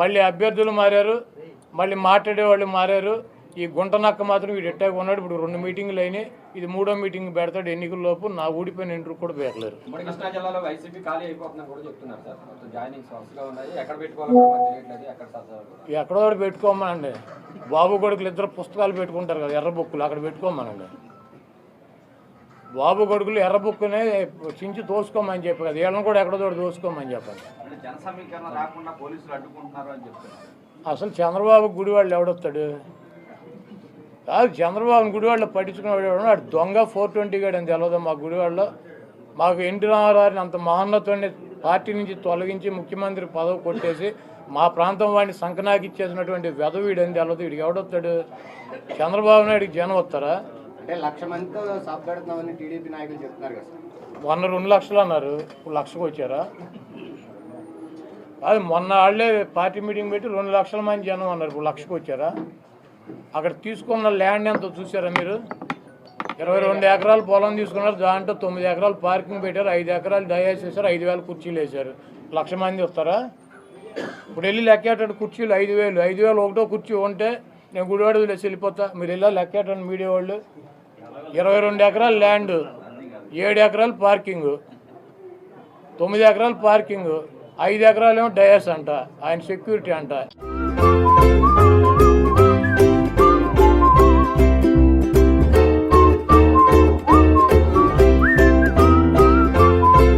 మళ్ళీ అభ్యర్థులు మారారు మళ్ళీ మాట్లాడేవాళ్ళు మారారు. ఈ గుంట నక్క మాత్రం వీడు ఎట్టాగా ఉన్నాడు ఇప్పుడు రెండు మీటింగులు అయినాయి. ఇది మూడో మీటింగ్ పెడతాడు ఎన్నికల లోపు నా ఊడిపోయిన ఇంటర్ కూడా పెట్టలేరు ఎక్కడ పెట్టుకోమనండి. బాబు కొడుకులు ఇద్దరు పుస్తకాలు పెట్టుకుంటారు కదా ఎర్ర బుక్కులు అక్కడ పెట్టుకోమనండి. బాబు కొడుకులు ఎర్ర బుక్కునే చించి తోసుకోమని చెప్పి కదా వీళ్ళని కూడా ఎక్కడో చెప్పండి అని చెప్తున్నారు అసలు చంద్రబాబు గుడివాళ్ళు ఎవడొస్తాడు? కాదు చంద్రబాబు గుడివాళ్ళు పట్టించుకునేవాడు ఎవడు? వాడు దొంగ ఫోర్ ట్వంటీ గాడు అని తెలియదు మా గుడివాళ్ళలో. మాకు ఎన్టీ రామారావుని అంత మహోన్నతుడిని పార్టీ నుంచి తొలగించి ముఖ్యమంత్రి పదవి కొట్టేసి మా ప్రాంతం వాడిని సంకనాకి ఇచ్చేసినటువంటి వెధవీడు అని తెలియదు వీడికి ఎవడొస్తాడు? చంద్రబాబు నాయుడికి జనం వస్తారా? అంటే లక్ష మందితో సాఫ్ పెడుతున్నామని టీడీపీ నాయకులు చెప్తున్నారు కదా మొన్న రెండు లక్షలు అన్నారు. ఇప్పుడు లక్షకు వచ్చారా? అది మొన్న వాళ్ళే పార్టీ మీటింగ్ పెట్టి రెండు లక్షల మంది జనం అన్నారు. ఇప్పుడు లక్షకు వచ్చారా? అక్కడ తీసుకున్న ల్యాండ్ ఎంత చూసారా మీరు? ఇరవై రెండు ఎకరాలు పొలం తీసుకున్నారు. దాంట్లో తొమ్మిది ఎకరాలు పార్కింగ్ పెట్టారు. ఐదు ఎకరాలు డయాస్ వేశారు ఐదు వేల కుర్చీలు వేశారు. లక్ష మంది వస్తారా? ఇప్పుడు వెళ్ళి లెక్కేటట్టు కుర్చీలు ఐదు వేలు. ఐదు వేలు ఒకటో కుర్చీ ఉంటే నేను గుడివాడ వదిలేసి వెళ్ళిపోతా. మీరు వెళ్ళా లెక్కేటండి మీడియా వాళ్ళు? ఇరవై రెండు ఎకరాలు ల్యాండ్ ఏడు ఎకరాలు పార్కింగ్ తొమ్మిది ఎకరాలు పార్కింగ్ ఐదు ఎకరాలు ఏమో డయాస్ అంట ఆయన సెక్యూరిటీ అంట.